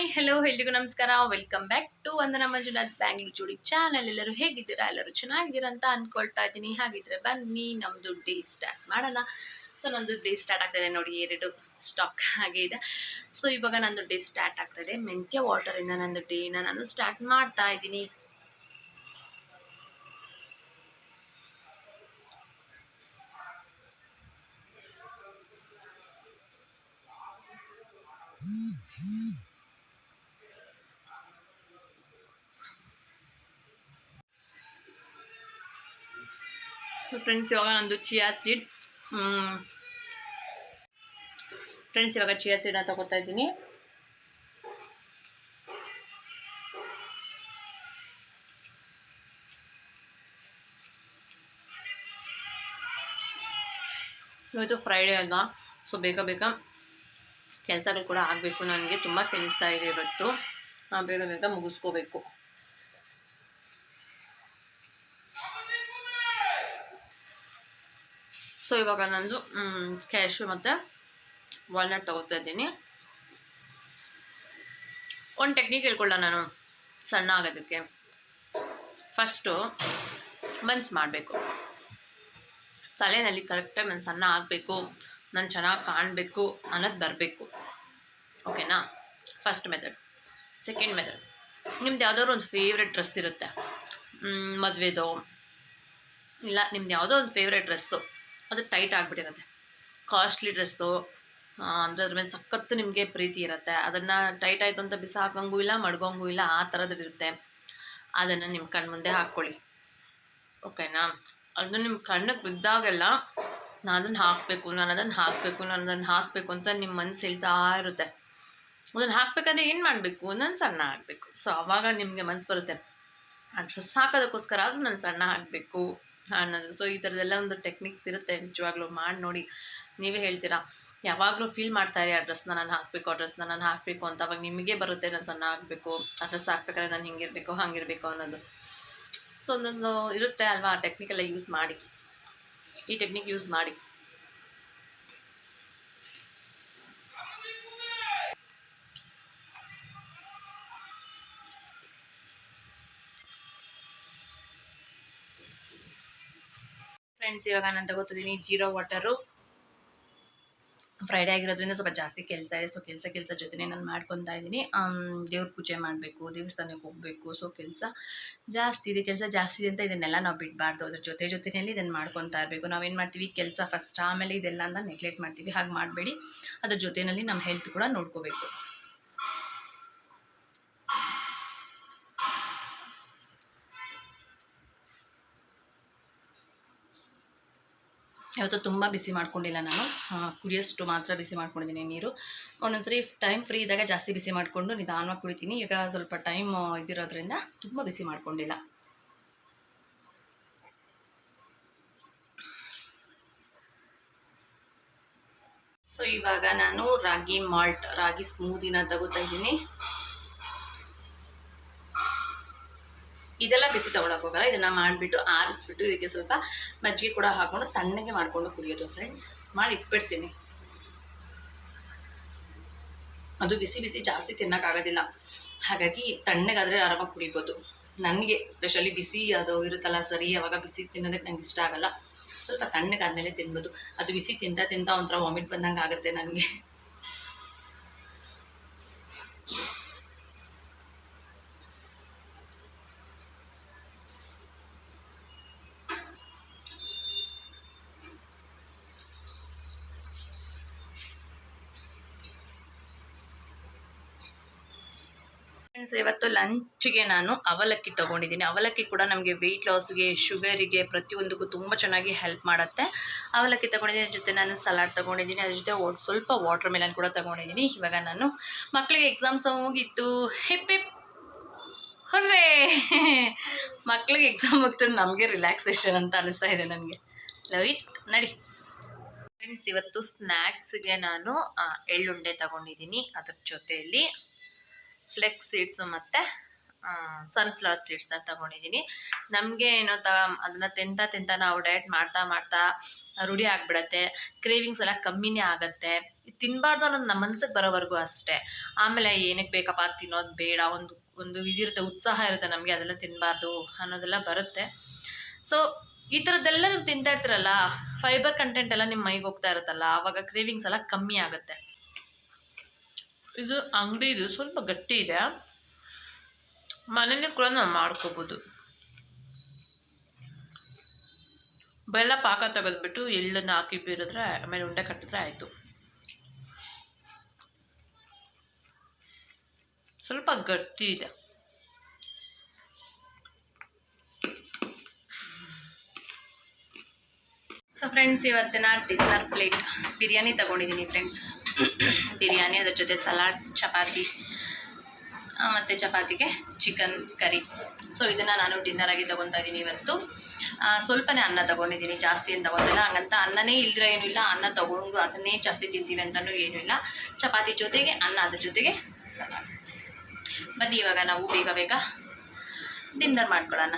Hi hello ಎಲ್ರಿಗೂ ನಮಸ್ಕಾರ. Welcome back to Vandana Manjunath Bangalore ಜೋಡಿ ಚಾನಲ್ ಎಲ್ಲರೂ ಹೇಗಿದ್ದೀರಾ? ಎಲ್ಲರೂ ಚೆನ್ನಾಗಿದ್ದೀರಾ ಅಂತ ಅನ್ಕೊಳ್ತಾ ಇದ್ದೀನಿ. ಹಾಗಿದ್ರೆ ಬನ್ನಿ ನಮ್ಮದು ಡೇ ಸ್ಟಾರ್ಟ್ ಮಾಡೋಣ. ಸೊ ನಂದು ಡೇ ಸ್ಟಾರ್ಟ್ ಆಗ್ತಾಯಿದೆ ನೋಡಿ, ಎರಡು ಸ್ಟಾಕ್ ಹಾಗೆ ಇದೆ. ಸೊ ಇವಾಗ ನಂದು ಡೇ ಸ್ಟಾರ್ಟ್ ಆಗ್ತದೆ ಮೆಂತ್ಯ ವಾಟರಿಂದ ನಂದು ಡೇನ ನಾನು ಸ್ಟಾರ್ಟ್ ಮಾಡ್ತಾ ಇದ್ದೀನಿ. ಫ್ರೆಂಡ್ಸ್ ಇವಾಗ ನಂದು ಚಿಯಾ ಸೀಡ್ ಫ್ರೆಂಡ್ಸ್ ಇವಾಗ ಚಿಯಾ ಸೀಡನ್ನ ತಗೋತಾ ಇದ್ದೀನಿ. ಇವತ್ತು ಫ್ರೈಡೇ ಅಲ್ವಾ? ಸೊ ಬೇಗ ಬೇಗ ಕೆಲಸಗಳು ಕೂಡ ಆಗಬೇಕು. ನನಗೆ ತುಂಬ ಕೆಲಸ ಇದೆ ಇವತ್ತು. ಬೇಗ ಬೇಗ ಮುಗಿಸ್ಕೋಬೇಕು. ಸೊ, ಇವಾಗ ನಂದು ಕ್ಯಾಶು ಮತ್ತು ವಾಲ್ನಟ್ ತಗೋತಾ ಇದ್ದೀನಿ. ಒಂದು ಟೆಕ್ನಿಕ್ ಹೇಳ್ಕೊಳ್ಳ ನಾನು, ಸಣ್ಣ ಆಗೋದಕ್ಕೆ. ಫಸ್ಟು ಮನ್ಸ್ ಮಾಡಬೇಕು. ತಲೆಯಲ್ಲಿ ಕರೆಕ್ಟಾಗಿ ನಾನು ಸಣ್ಣ ಆಗಬೇಕು, ನಾನು ಚೆನ್ನಾಗಿ ಕಾಣಬೇಕು ಅನ್ನೋದು ಬರಬೇಕು. ಓಕೆನಾ ಫಸ್ಟ್ ಮೆಥಡ್ ಸೆಕೆಂಡ್ ಮೆಥಡ್ ನಿಮ್ದು ಯಾವುದಾದ್ರು ಒಂದು ಫೇವ್ರೆಟ್ ಡ್ರೆಸ್ ಇರುತ್ತೆ. ಮದುವೆದೋ, ಇಲ್ಲ, ನಿಮ್ದು ಯಾವುದೋ ಒಂದು ಫೇವ್ರೆಟ್ ಡ್ರೆಸ್ಸು ಅದು ಟೈಟ್ ಆಗಿಬಿಟ್ಟಿರುತ್ತೆ. ಕಾಸ್ಟ್ಲಿ ಡ್ರೆಸ್ಸು ಅಂದರೆ ಅದ್ರ ಮೇಲೆ ಸಖತ್ತು ನಿಮಗೆ ಪ್ರೀತಿ ಇರುತ್ತೆ. ಅದನ್ನು ಟೈಟ್ ಆಯಿತು ಅಂತ ಬಿಸಾಕಂಗೂ ಇಲ್ಲ ಮಡ್ಗೋಂಗೂ ಇಲ್ಲ, ಆ ಥರದ್ದು ಇರುತ್ತೆ. ಅದನ್ನು ನಿಮ್ಮ ಕಣ್ಣು ಮುಂದೆ ಹಾಕ್ಕೊಳ್ಳಿ. ಓಕೆನಾ ಅದು ನಿಮ್ಮ ಕಣ್ಣಕ್ಕೆ ಬಿದ್ದಾಗೆಲ್ಲ ನಾನು ಅದನ್ನು ಹಾಕಬೇಕು, ನಾನು ಅದನ್ನು ಹಾಕಬೇಕು, ನಾನು ಅದನ್ನು ಹಾಕಬೇಕು ಅಂತ ನಿಮ್ಮ ಮನಸ್ಸು ಹೇಳ್ತಾ ಇರುತ್ತೆ. ಅದನ್ನು ಹಾಕಬೇಕಂದ್ರೆ ಏನು ಮಾಡಬೇಕು? ನಾನು ಸಣ್ಣ ಹಾಕಬೇಕು ಸೊ ಆವಾಗ ನಿಮಗೆ ಮನಸ್ಸು ಬರುತ್ತೆ. ಆ ಡ್ರೆಸ್ ಹಾಕೋದಕ್ಕೋಸ್ಕರ ಆದರೂ ನಾನು ಸಣ್ಣ ಆಗಬೇಕು. ಅನ್ನೋದು. ಸೊ ಈ ಥರದ್ದೆಲ್ಲ ಒಂದು ಟೆಕ್ನಿಕ್ಸ್ ಇರುತ್ತೆ ನಿಜವಾಗ್ಲೂ ಮಾಡಿ ನೋಡಿ. ನೀವೇ ಹೇಳ್ತೀರಾ? ಯಾವಾಗಲೂ ಫೀಲ್ ಮಾಡ್ತಾ ಇರಿ, ಆ ಡ್ರೆಸ್ನ ನಾನು ಹಾಕಬೇಕು, ಆ ಡ್ರೆಸ್ನ ನಾನು ಹಾಕಬೇಕು ಅಂತ. ಅವಾಗ ನಿಮಗೆ ಬರುತ್ತೆ ನಾನು ಸಣ್ಣ ಹಾಕಬೇಕು. ಆ ಡ್ರೆಸ್ ಹಾಕ್ಬೇಕಾದ್ರೆ ನಾನು ಹಿಂಗಿರಬೇಕು ಹಂಗಿರಬೇಕು ಅನ್ನೋದು. ಸೊ ಒಂದೊಂದು ಇರುತ್ತೆ ಅಲ್ವಾ? ಆ ಟೆಕ್ನಿಕೆಲ್ಲ ಯೂಸ್ ಮಾಡಿ. ಈ ಟೆಕ್ನಿಕ್ ಯೂಸ್ ಮಾಡಿ. ಫ್ರೆಂಡ್ಸ್ ಇವಾಗ ನಾನು ತಗೋತಿದ್ದೀನಿ ಜೀರೋ ವಾಟರು ಫ್ರೈಡೇ ಆಗಿರೋದ್ರಿಂದ ಸ್ವಲ್ಪ ಜಾಸ್ತಿ ಕೆಲಸ ಇದೆ. ಸೊ ಕೆಲಸ ಕೆಲಸ ಜೊತೆನೇ ನಾನು ಮಾಡ್ಕೊತಾ ಇದ್ದೀನಿ ದೇವ್ರ ಪೂಜೆ ಮಾಡಬೇಕು, ದೇವಸ್ಥಾನಕ್ಕೆ ಹೋಗಬೇಕು. ಸೊ ಕೆಲಸ ಜಾಸ್ತಿ ಇದೆ. ಕೆಲಸ ಜಾಸ್ತಿ ಇದೆ ಅಂತ ಇದನ್ನೆಲ್ಲ ನಾವು ಬಿಡಬಾರ್ದು. ಅದ್ರ ಜೊತೆ ಜೊತೆಯಲ್ಲಿ ಇದನ್ನು ಮಾಡ್ಕೊತಾ ಇರಬೇಕು. ನಾವೇನು ಮಾಡ್ತೀವಿ? ಕೆಲಸ ಫಸ್ಟ್ ಆಮೇಲೆ ಇದೆಲ್ಲ ಅಂತ ನೆಗ್ಲೆಕ್ಟ್ ಮಾಡ್ತೀವಿ. ಹಾಗೆ ಮಾಡಬೇಡಿ. ಅದ್ರ ಜೊತೆಯಲ್ಲಿ ನಮ್ಮ ಹೆಲ್ತ್ ಕೂಡ ನೋಡ್ಕೋಬೇಕು. ಯಾವತ್ತೂ ತುಂಬ ಬಿಸಿ ಮಾಡ್ಕೊಂಡಿಲ್ಲ ನಾನು. ಕುಡಿಯೋಷ್ಟು ಮಾತ್ರ ಬಿಸಿ ಮಾಡ್ಕೊಂಡಿದ್ದೀನಿ ನೀರು. ಒಂದೊಂದ್ಸರಿ ಟೈಮ್ ಫ್ರೀ ಇದ್ದಾಗ ಜಾಸ್ತಿ ಬಿಸಿ ಮಾಡಿಕೊಂಡು ನಿಧಾನವಾಗಿ ಕುಡಿತೀನಿ. ಈಗ ಸ್ವಲ್ಪ ಟೈಮ್ ಇದಿರೋದ್ರಿಂದ ತುಂಬ ಬಿಸಿ ಮಾಡ್ಕೊಂಡಿಲ್ಲ. ಸೊ ಇವಾಗ ನಾನು ರಾಗಿ ಮಾಲ್ಟ್ ರಾಗಿ ಸ್ಮೂದಿನ ತಗೋತಾ ಇದ್ದೀನಿ. ಇದೆಲ್ಲ ಬಿಸಿ ತಗೊಳಕ್ ಹೋಗಲ್ಲ, ಇದನ್ನ ಮಾಡಿಬಿಟ್ಟು ಆರಿಸ್ಬಿಟ್ಟು ಇದಕ್ಕೆ ಸ್ವಲ್ಪ ಮಜ್ಜಿಗೆ ಕೂಡ ಹಾಕೊಂಡು ತಣ್ಣಗೆ ಮಾಡ್ಕೊಂಡು ಕುಡಿಯೋದು ಫ್ರೆಂಡ್ಸ್ ಮಾಡಿ ಇಟ್ಬಿಡ್ತೀನಿ. ಅದು ಬಿಸಿ ಬಿಸಿ ಜಾಸ್ತಿ ತಿನ್ನೋಕ್ಕಾಗೋದಿಲ್ಲ ಹಾಗಾಗಿ ತಣ್ಣಗಾದರೆ ಆರಾಮಾಗಿ ಕುಡಿಬೋದು. ನನಗೆ ಸ್ಪೆಷಲಿ ಬಿಸಿ ಅದು ಇರುತ್ತಲ್ಲ, ಸರಿ, ಅವಾಗ ಬಿಸಿ ತಿನ್ನೋದಕ್ಕೆ ನಂಗೆ ಇಷ್ಟ ಆಗಲ್ಲ. ಸ್ವಲ್ಪ ತಣ್ಣಗಾದ್ಮೇಲೆ ತಿನ್ಬೋದು. ಅದು ಬಿಸಿ ತಿಂತಾ ತಿಂತಾ ಒಂಥರ ವಾಮಿಟ್ ಬಂದಂಗೆ ಆಗುತ್ತೆ ನನಗೆ. ಫ್ರೆಂಡ್ಸ್ ಇವತ್ತು ಲಂಚ್ಗೆ ನಾನು ಅವಲಕ್ಕಿ ತೊಗೊಂಡಿದ್ದೀನಿ. ಅವಲಕ್ಕಿ ಕೂಡ ನಮಗೆ ವೆಯ್ಟ್ ಲಾಸ್ಗೆ ಶುಗರಿಗೆ ಪ್ರತಿಯೊಂದಕ್ಕೂ ತುಂಬ ಚೆನ್ನಾಗಿ ಹೆಲ್ಪ್ ಮಾಡುತ್ತೆ. ಅವಲಕ್ಕಿ ತೊಗೊಂಡಿದ್ದೀನಿ ಜೊತೆ ನಾನು ಸಲಾಡ್ ತೊಗೊಂಡಿದ್ದೀನಿ, ಅದ್ರ ಜೊತೆ ಸ್ವಲ್ಪ ವಾಟರ್ ಮೆಲನ್ ಕೂಡ ತೊಗೊಂಡಿದ್ದೀನಿ. ಇವಾಗ ನಾನು ಮಕ್ಕಳಿಗೆ ಎಕ್ಸಾಮ್ಸ್ ಹೋಗಿತ್ತು ಹಿಪ್ ಹಿಪ್. ಹೊರ್ರೇ. ಮಕ್ಕಳಿಗೆ ಎಕ್ಸಾಮ್ ಹೋಗ್ತಾರೆ ನಮಗೆ ರಿಲ್ಯಾಕ್ಸೇಷನ್ ಅಂತ ಅನಿಸ್ತಾ ಇದೆ ನನಗೆ. ಲವ್ ಇಟ್ ನಡಿ. ಫ್ರೆಂಡ್ಸ್ ಇವತ್ತು ಸ್ನ್ಯಾಕ್ಸ್ಗೆ ನಾನು ಎಳ್ಳುಂಡೆ ತಗೊಂಡಿದ್ದೀನಿ. ಅದ್ರ ಜೊತೆಯಲ್ಲಿ ಫ್ಲೆಕ್ಸ್ ಸೀಡ್ಸು ಮತ್ತು ಸನ್ಫ್ಲವರ್ ಸೀಡ್ಸ್ನ ತಗೊಂಡಿದ್ದೀನಿ ನಮಗೆ ಏನೋ ತ, ಅದನ್ನು ತಿಂತ ತಿಂತ ನಾವು ಡಯಟ್ ಮಾಡ್ತಾ ಮಾಡ್ತಾ ರೂಢಿ ಆಗಿಬಿಡತ್ತೆ. ಕ್ರೇವಿಂಗ್ಸ್ ಎಲ್ಲ ಕಮ್ಮಿನೇ ಆಗುತ್ತೆ. ತಿನ್ನಬಾರ್ದು ಅನ್ನೋದು ನಮ್ಮ ಮನ್ಸಿಗೆ ಬರೋವರೆಗೂ ಅಷ್ಟೇ. ಆಮೇಲೆ ಏನಕ್ಕೆ ಬೇಕಪ್ಪ ತಿನ್ನೋದು ಬೇಡ, ಒಂದು ಒಂದು ಇದಿರುತ್ತೆ, ಉತ್ಸಾಹ ಇರುತ್ತೆ ನಮಗೆ ಅದೆಲ್ಲ ತಿನ್ನಬಾರ್ದು ಅನ್ನೋದೆಲ್ಲ ಬರುತ್ತೆ. ಸೊ ಈ ಥರದ್ದೆಲ್ಲ ನೀವು ತಿಂತಾ ಇರ್ತೀರಲ್ಲ ಫೈಬರ್ ಕಂಟೆಂಟ್ ಎಲ್ಲ ನಿಮ್ಮ ಮೈಗೆ ಹೋಗ್ತಾ ಇರುತ್ತಲ್ಲ, ಆವಾಗ ಕ್ರೇವಿಂಗ್ಸ್ ಎಲ್ಲ ಕಮ್ಮಿ ಆಗುತ್ತೆ. ಇದು ಅಂಗಡಿದು ಸ್ವಲ್ಪ ಗಟ್ಟಿ ಇದೆ. ಮನೇಲಿ ಕೂಡ ನಾವು ಮಾಡ್ಕೋಬೋದು. ಬೆಲ್ಲ ಪಾಕ ತೆಗೆದ್ಬಿಟ್ಟು ಎಳ್ಳನ್ನು ಹಾಕಿ ಬೀರಿದ್ರೆ, ಆಮೇಲೆ ಉಂಡೆ ಕಟ್ಟಿದ್ರೆ ಆಯಿತು. ಸ್ವಲ್ಪ ಗಟ್ಟಿ ಇದೆ. ಸೊ ಫ್ರೆಂಡ್ಸ್ ಇವತ್ತಿನ ಡಿನ್ನರ್ ಪ್ಲೇಟ್ ಬಿರಿಯಾನಿ ತಗೊಂಡಿದ್ದೀನಿ ಫ್ರೆಂಡ್ಸ್ ಬಿರಿಯಾನಿ, ಅದ್ರ ಜೊತೆ ಸಲಾಡ್, ಚಪಾತಿ ಮತ್ತು ಚಪಾತಿಗೆ ಚಿಕನ್ ಕರಿ ಸೊ ಇದನ್ನು ನಾನು ಡಿನ್ನರ್ ಆಗಿ ತೊಗೊತಾ ಇದ್ದೀನಿ ಇವತ್ತು. ಸ್ವಲ್ಪನೇ ಅನ್ನ ತೊಗೊಂಡಿದ್ದೀನಿ, ಜಾಸ್ತಿ ಏನು ತೊಗೊತಿಲ್ಲ ಹಂಗಂತ ಅನ್ನನೇ ಇಲ್ದಿರೋ ಏನೂ ಇಲ್ಲ. ಅನ್ನ ತೊಗೊಂಡು ಅದನ್ನೇ ಜಾಸ್ತಿ ತಿಂತೀವಿ ಅಂತಲೂ ಏನೂ ಇಲ್ಲ. ಚಪಾತಿ ಜೊತೆಗೆ ಅನ್ನ, ಅದ್ರ ಜೊತೆಗೆ ಸಲಾಡ್. ಬನ್ನಿ, ಇವಾಗ ನಾವು ಬೇಗ ಬೇಗ ಡಿನ್ನರ್ ಮಾಡ್ಕೊಳ್ಳೋಣ.